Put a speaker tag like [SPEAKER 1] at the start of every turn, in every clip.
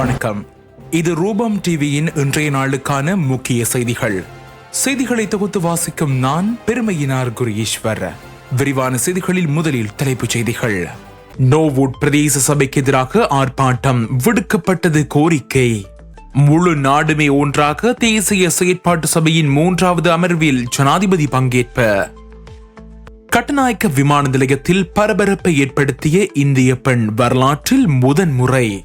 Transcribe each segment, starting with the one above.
[SPEAKER 1] வணக்கம். இது ரூபம் டிவியின் இன்றைய நாளுக்கான முக்கிய செய்திகள். செய்திகளை தொகுத்து வாசிக்கும் நான் பெருமையினார் குரீஸ்வர் விரிவான செய்திகளில் முதலில் தலைப்புச் செய்திகள். நோவுட் பிரதேச சபைக்கு எதிராக ஆர்ப்பாட்டம் விடுக்கப்பட்டது கோரிக்கை. முழு நாடுமே ஒன்றாக தேசிய செயற்பாட்டு சபையின் மூன்றாவது அமர்வில் ஜனாதிபதி பங்கேற்பு. கட்டநாயக்க விமான நிலையத்தில் பரபரப்பை ஏற்படுத்திய இந்திய பெண் வரலாற்றில் முதன்முறை.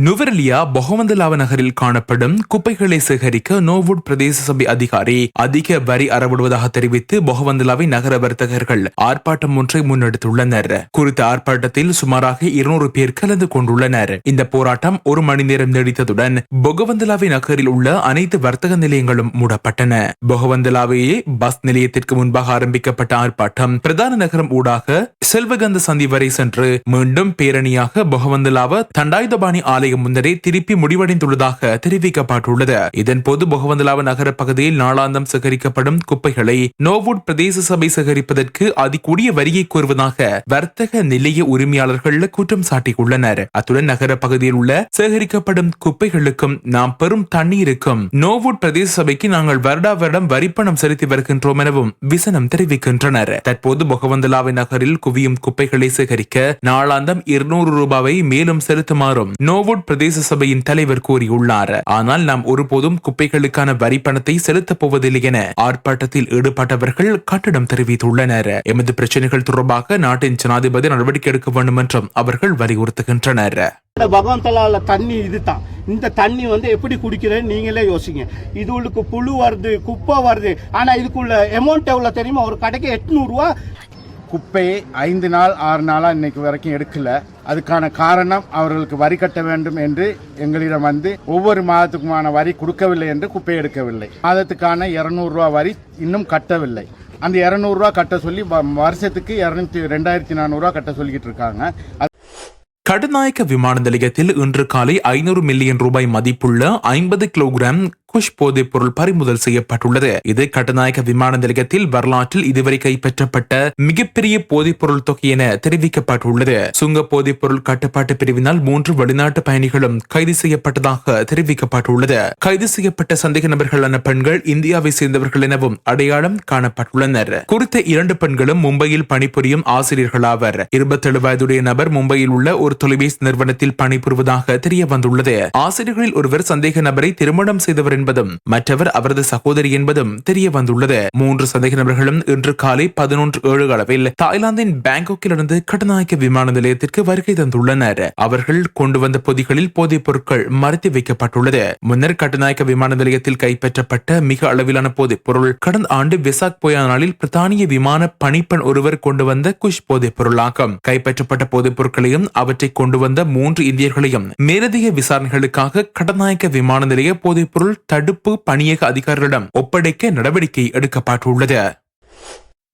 [SPEAKER 1] நுவரெலியா பொகவந்தலாவ நகரில் காணப்படும் குப்பைகளை சேகரிக்க நோவுட் பிரதேச சபை அதிகாரி அதிக வரி அறவிடுவதாக தெரிவித்து பொகவந்தலாவை நகர வர்த்தகர்கள் ஆர்ப்பாட்டம் ஒன்றை முன்னெடுத்துள்ளனர். குறித்த ஆர்ப்பாட்டத்தில் சுமாராக இருநூறு பேர் கலந்து கொண்டுள்ளனர். இந்த போராட்டம் ஒரு மணி நேரம் நீடித்ததுடன் பொகவந்தலாவை நகரில் உள்ள அனைத்து வர்த்தக நிலையங்களும் மூடப்பட்டன. பொகவந்தலாவையே பஸ் நிலையத்திற்கு முன்பாக ஆரம்பிக்கப்பட்ட ஆர்ப்பாட்டம் பிரதான நகரம் ஊடாக செல்வகந்த சந்தி வரை சென்று மீண்டும் பேரணியாக பொகவந்தலாவ தண்டாயுதபாணி ஆலயம் முன்னரே திருப்பி முடிவடைந்துள்ளதாக தெரிவிக்கப்பட்டுள்ளது. இதன்போது பொகவந்தலாவ நகர பகுதியில் நாளாந்தம் சேகரிக்கப்படும் குப்பைகளை நோவுட் பிரதேச சபை சேகரிப்பதற்கு அதிகூடிய வரியை கோருவதாக வர்த்தக நிலைய உரிமையாளர்கள் குற்றம் சாட்டியுள்ளனர். அத்துடன் நகர பகுதியில் உள்ள சேகரிக்கப்படும் குப்பைகளுக்கும் நாம் பெரும் தண்ணீருக்கும் நோவுட் பிரதேச சபைக்கு நாங்கள் வருடா வருடம் வரிப்பணம் செலுத்தி வருகின்றோம் எனவும் விசனம் தெரிவிக்கின்றனர். தற்போது பொகவந்தலாவை நகரில் குவியும் குப்பைகளை சேகரிக்க நாளாந்தம் இருநூறு ரூபாவை மேலும் செலுத்துமாறும் நோவுட் பிரதேச சபையின் தலைவர் கூறியுள்ளார். ஆனால் நாம் ஒருபோதும் குப்பைகளுக்கான வரி பணத்தை செலுத்தப் போவதில்லை என ஆர்ப்பாட்டத்தில் ஈடுபட்டவர்கள் கட்டணம் தெரிவித்துள்ளனர். எமது பிரச்சனைகள் தொடர்பாக நாட்டின் ஜனாதிபதி நடவடிக்கை எடுக்க வேண்டும் என்றும் அவர்கள் வலியுறுத்துகின்றனர்.
[SPEAKER 2] பகவந்தலால தண்ணி இதுதான். இந்த தண்ணி வந்து எப்படி குடிக்கிறேன்னு நீங்களே யோசிங்க. இது உங்களுக்கு புழு வருது குப்பை வருது. ஆனா இதுக்குள்ள அமௌண்ட் எவ்வளவு தெரியுமா? ஒரு கடைக்கு எட்நூறு ரூபா
[SPEAKER 3] குப்பையை ஐந்து நாள் ஆறு நாளாக இன்னைக்கு வரைக்கும் எடுக்கல. அதுக்கான காரணம் அவர்களுக்கு வரி கட்ட வேண்டும் என்று எங்களிடம் வந்து ஒவ்வொரு மாதத்துக்குமான வரி கொடுக்கவில்லை என்று குப்பை எடுக்கவில்லை. மாதத்துக்கான இரநூறுவா வரி இன்னும் கட்டவில்லை. அந்த இரநூறுவா கட்ட சொல்லி வ- வருஷத்துக்கு இரநூத்தி ரெண்டாயிரத்தி நானூறுரூவா கட்ட சொல்லிக்கிட்டு இருக்காங்க. அது
[SPEAKER 1] கடுநாயக்க விமான நிலையத்தில் இன்று காலை ஐநூறு மில்லியன் ரூபாய் மதிப்புள்ள ஐம்பது கிலோகிராம் குஷ் போதைப் பொருள் பறிமுதல் செய்யப்பட்டுள்ளது. இது கட்டுநாயக்க விமான நிலையத்தில் வரலாற்றில் இதுவரை கைப்பற்றப்பட்ட மிகப்பெரிய போதைப் பொருள் தொகை என தெரிவிக்கப்பட்டுள்ளது. சுங்க போதைப் பொருள் கட்டுப்பாட்டு பிரிவினால் மூன்று வெளிநாட்டு பயணிகளும் கைது செய்யப்பட்டதாக தெரிவிக்கப்பட்டுள்ளது. கைது செய்யப்பட்ட சந்தேக நபர்களான பெண்கள் இந்தியாவை சேர்ந்தவர்கள் எனவும் அடையாளம் காணப்பட்டுள்ளனர். குறித்த இரண்டு பெண்களும் மும்பையில் பணிபுரியும் ஆசிரியர்களாவர் இருபத்தேழு வயதுடைய நபர் மும்பையில் உள்ள ஒரு தொலைபேசி நிறுவனத்தில் பணிபுரிவதாக தெரிய வந்துள்ளது ஆசிரியர்களில் ஒருவர் சந்தேக நபரை திருமணம் செய்தவர் என்பதும் மற்றவர் அவரது சகோதரி என்பதும் தெரிய வந்துள்ளது. மூன்று சந்தேக நபர்களும் இன்று காலை பதினொன்று ஏழு அளவில் தாய்லாந்தின் பேங்காக்கிலிருந்து கட்டநாயக்க விமான நிலையத்திற்கு வருகை தந்துள்ளனர். அவர்கள் கொண்டு வந்த பொதிகளில் போதைப் பொருட்கள் மறைத்து வைக்கப்பட்டுள்ளது. முன்னர் கட்டநாயக்க விமான நிலையத்தில் கைப்பற்றப்பட்ட மிக அளவிலான போதைப் பொருள் கடந்த ஆண்டு வெசாக் போயா நாளில் பிரித்தானிய விமான பணிப்பெண் ஒருவர் கொண்டு வந்த குஷ் போதைப் பொருளாகும். கைப்பற்றப்பட்ட போதைப் பொருட்களையும் அவற்றை கொண்டு வந்த மூன்று இந்தியர்களையும் மேலதிக விசாரணைகளுக்காக கடநாயக்க விமான நிலைய போதைப் பொருள் தடுப்பு பணியக அதிகாரிகளிடம் ஒப்படைக்க நடவடிக்கை எடுக்கப்பட்டுள்ளது.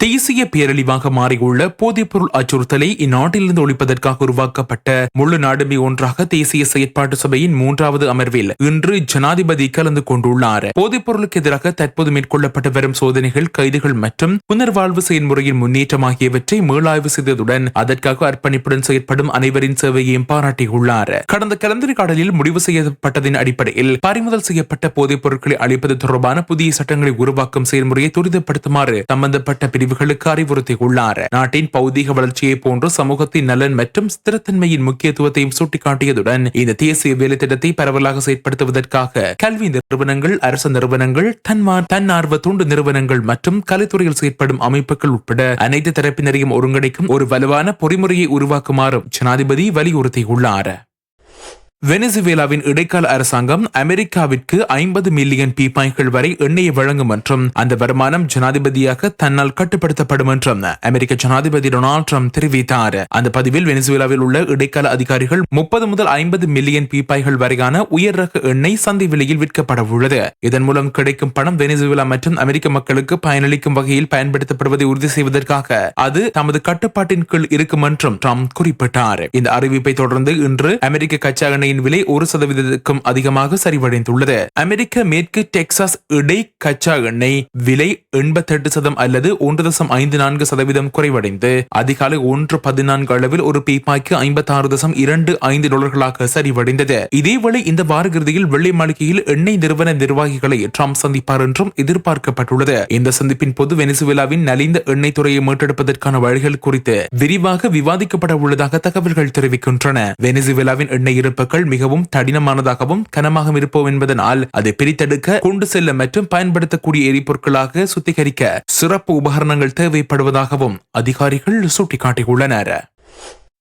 [SPEAKER 1] தேசிய பேரழிவாக மாறியுள்ள போதைப்பொருள் அச்சுறுத்தலை இந்நாட்டிலிருந்து ஒழிப்பதற்காக உருவாக்கப்பட்ட முழு நாடுமை ஒன்றாக தேசிய செயற்பாட்டு சபையின் மூன்றாவது அமர்வில் இன்று ஜனாதிபதி கலந்து கொண்டுள்ளார். போதைப்பொருளுக்கு எதிராக தற்போது மேற்கொள்ளப்பட்டு வரும் சோதனைகள் கைதுகள் மற்றும் புனர்வாழ்வு செயல்முறையின் முன்னேற்றம் ஆகியவற்றை மீளாய்வு செய்ததுடன் அதற்காக அர்ப்பணிப்புடன் செயற்படும் அனைவரின் சேவையையும் பாராட்டியுள்ளார். கடந்த கலந்துரையாடலில் முடிவு செய்யப்பட்டதின் அடிப்படையில் பறிமுதல் செய்யப்பட்ட போதைப் பொருட்களை அளிப்பது தொடர்பான புதிய சட்டங்களை உருவாக்கும் செயல்முறையை துரிதப்படுத்துமாறு சம்பந்தப்பட்ட பிரிவுகளுக்கு அறிவுறுத்தியுள்ளார். நாட்டின் பௌதீக வளர்ச்சியை போன்று சமூகத்தின் நலன் மற்றும் ஸ்திரத்தன்மையின் முக்கியத்துவத்தையும் சுட்டிக்காட்டியதுடன் இந்த தேசிய வேலை திட்டத்தை பரவலாக செயற்படுத்துவதற்காக கல்வி நிறுவனங்கள் அரசு நிறுவனங்கள் தன்னார்வ தொண்டு நிறுவனங்கள் மற்றும் கலைத்துறையில் செயற்படும் அமைப்புகள் உட்பட அனைத்து தரப்பினரையும் ஒருங்கிணைக்கும் ஒரு வலுவான பொறிமுறையை உருவாக்குமாறும் ஜனாதிபதி வலியுறுத்தியுள்ளார். வெனிசுவேலாவின் இடைக்கால அரசாங்கம் அமெரிக்காவிற்கு ஐம்பது மில்லியன் பீப்பாய்கள் வரை எண்ணெயை வழங்கும் என்றும் அந்த வருமானம் ஜனாதிபதியாக தன்னால் கட்டுப்படுத்தப்படும் என்றும் அமெரிக்க ஜனாதிபதி டொனால்ட் ட்ரம்ப் தெரிவித்தார். அந்த பதிவில் வெனிசுவேலாவில் உள்ள இடைக்கால அதிகாரிகள் முப்பது முதல் ஐம்பது மில்லியன் பீப்பாய்கள் வரையான உயர் ரக எண்ணெய் சந்தை விலையில் விற்கப்பட உள்ளது. இதன் மூலம் கிடைக்கும் பணம் வெனிசுவேலா மற்றும் அமெரிக்க மக்களுக்கு பயனளிக்கும் வகையில் பயன்படுத்தப்படுவதை உறுதி செய்வதற்காக அது தமது கட்டுப்பாட்டின் கீழ் இருக்கும் என்றும் ட்ரம்ப் குறிப்பிட்டார். இந்த அறிவிப்பை தொடர்ந்து இன்று அமெரிக்க கச்சா எண்ணெய் எண்ணெயின் விலை ஒரு சதவீதத்துக்கும் அதிகமாக சரிவடைந்துள்ளது. அமெரிக்க மேற்கு டெக்சாஸ் இடை கச்சா எண்ணெய் விலை எண்பத்தெட்டு சதம் அல்லது ஒன்று தசம் ஐந்து நான்கு சதவீதம் குறைவடைந்து அதிகாலை ஒன்று பதினான்கு அளவில் ஒரு பீப்பாய்க்கு ஐம்பத்தி ஆறு தசம் இரண்டு ஐந்து டாலர்களாக சரிவடைந்தது. இதேவேளை இந்த வார இறுதியில் வெள்ளை மாளிகையில் எண்ணெய் நிறுவன நிர்வாகிகளை ட்ரம்ப் சந்திப்பார் என்றும் எதிர்பார்க்கப்பட்டுள்ளது. இந்த சந்திப்பின் போது வெனிசுவேலாவின் நலிந்த எண்ணெய் துறையை மீட்டெடுப்பதற்கான வழிகள் குறித்து விரிவாக விவாதிக்கப்பட உள்ளதாக தகவல்கள் தெரிவிக்கின்றன. வெனிசுவேலாவின் எண்ணெய் இருப்புகள் மிகவும் தடினமானதாகவும் கனமாகவும் இருப்போம் என்பதனால் அதை பிரித்தெடுக்க கொண்டு செல்ல மற்றும் பயன்படுத்தக்கூடிய எரிபொருட்களாக சுத்திகரிக்க சிறப்பு உபகரணங்கள் தேவைப்படுவதாகவும் அதிகாரிகள் சுட்டிக்காட்டியுள்ளனர்.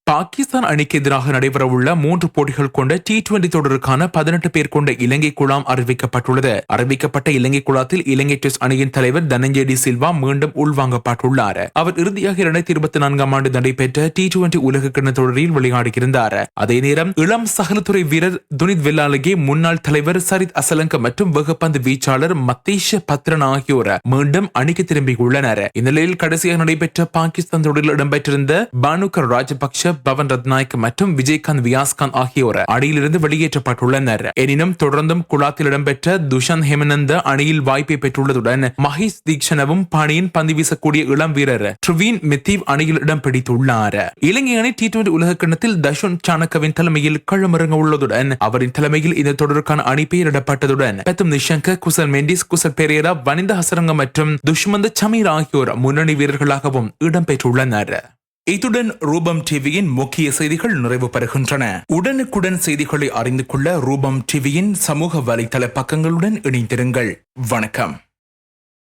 [SPEAKER 1] பாகிஸ்தான் அணிக்கு எதிராக நடைபெறவுள்ள மூன்று போட்டிகள் கொண்ட டி டுவெண்டி தொடருக்கான பதினெட்டு பேர் கொண்ட இலங்கை குழாம் அறிவிக்கப்பட்டுள்ளது. அறிவிக்கப்பட்ட இலங்கை குழாத்தில் இலங்கை டெஸ்ட் அணியின் தலைவர் தனஞ்சேடி சில்வா மீண்டும் உள்வாங்கப்பட்டுள்ளார். அவர் இறுதியாக இரண்டாயிரத்தி இருபத்தி நான்காம் ஆண்டு நடைபெற்ற டி டுவெண்டி உலக கிண்ண தொடரில் விளையாடுகின்றார் அதே நேரம் இளம் சகலத்துறை வீரர் துனித் வெல்லாலகே முன்னாள் தலைவர் சரித் அசலங்க மற்றும் வெகுப்பந்து வீச்சாளர் மத்தேஷ பத்ரன் ஆகியோர் மீண்டும் அணிக்கு திரும்பியுள்ளனர். இந்நிலையில் கடைசியாக நடைபெற்ற பாகிஸ்தான் தொடரில் இடம்பெற்றிருந்த பானுகர் ராஜபக்ஷ பவன் ரத்நாயக் மற்றும் விஜயகாந்த் வியாஸ்கான் ஆகியோர் அணியிலிருந்து வெளியேற்றப்பட்டுள்ளனர். எனினும் தொடர்ந்தும் குழாத்தில் இடம்பெற்ற துஷந்த் ஹேமநந்த அணியில் வாய்ப்பை பெற்றுள்ளதுடன் மஹேஷ் தீக்ஷனவும் பணியின் பந்து வீசக்கூடிய இளம் வீரர் ட்ரிவீன் மெத்தீவ் அணியில் இடம் பிடித்துள்ளார். இலங்கை அணி டி டுவெண்டி உலக கிண்ணத்தில் தஷுன் சாணக்கவின் தலைமையில் களமிறங்க உள்ளதுடன் அவரின் தலைமையில் இந்த தொடருக்கான அணி பெயரிடப்பட்டதுடன் பெத்தும் நிஷங்க குசல் மெண்டிஸ் குசல் பெரேரா வனிந்த ஹசரங்க மற்றும் துஷ்மந்த சமீர் ஆகியோர் முன்னணி வீரர்களாகவும் இடம்பெற்றுள்ளனர் இத்துடன் ரூபம் டிவியின் முக்கிய செய்திகள் நிறைவு பெறுகின்றன. உடனுக்குடன் செய்திகளை அறிந்து கொள்ள ரூபம் டிவியின் சமூக வலைதள பக்கங்களுடன் இணைந்திருங்கள். வணக்கம்.